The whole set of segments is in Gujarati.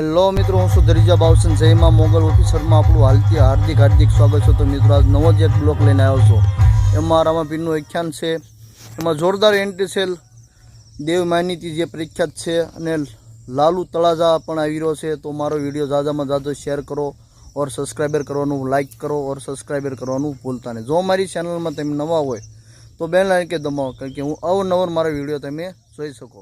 હેલો મિત્રો, હું છું દરિજા બાવસન. જયમાં મોગલ ઓફિસરમાં આપણું હાલથી હાર્દિક હાર્દિક સ્વાગત છે. તો મિત્રો, આજ નવો જ એક બ્લોક લઈને આવ્યો છું. એમાં રામાપીરનું આખ્યાન છે. એમાં જોરદાર એન્ટ્રી છે. દેવ માનીતી જે પ્રખ્યાત છે અને લાલુ તળાજા પણ આવી રહ્યો છે. તો મારો વીડિયો જાજામાં જાજો શેર કરો ઓર સબસ્ક્રાઈબર કરવાનું લાઇક કરો ઓર સબસ્ક્રાઈબર કરવાનું ભૂલતા નહીં. જો મારી ચેનલમાં તમે નવા હોય, તો બેલ લાઈન કે દબાવો, કારણ કે હું અવનવર મારા વીડિયો તમે જોઈ શકો.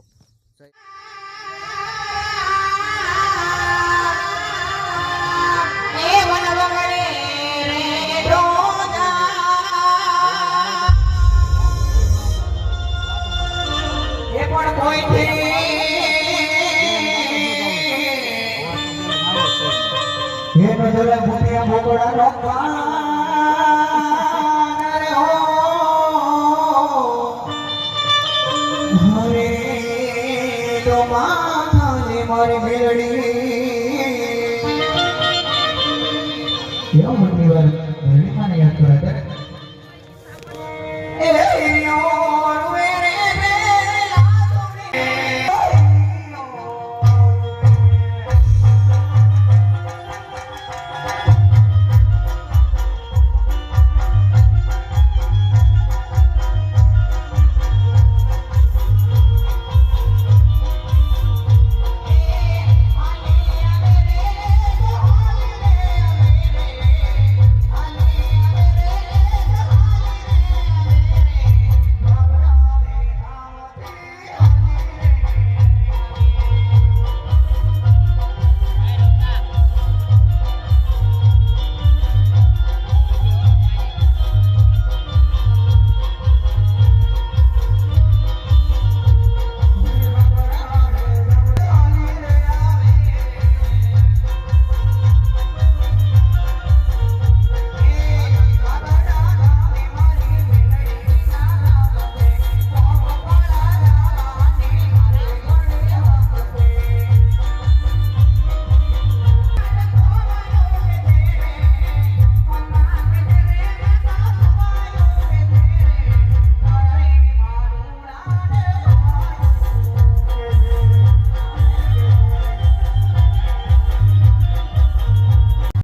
જેનો જરા ભૂતિયા ભોગોડા લોકવાના એ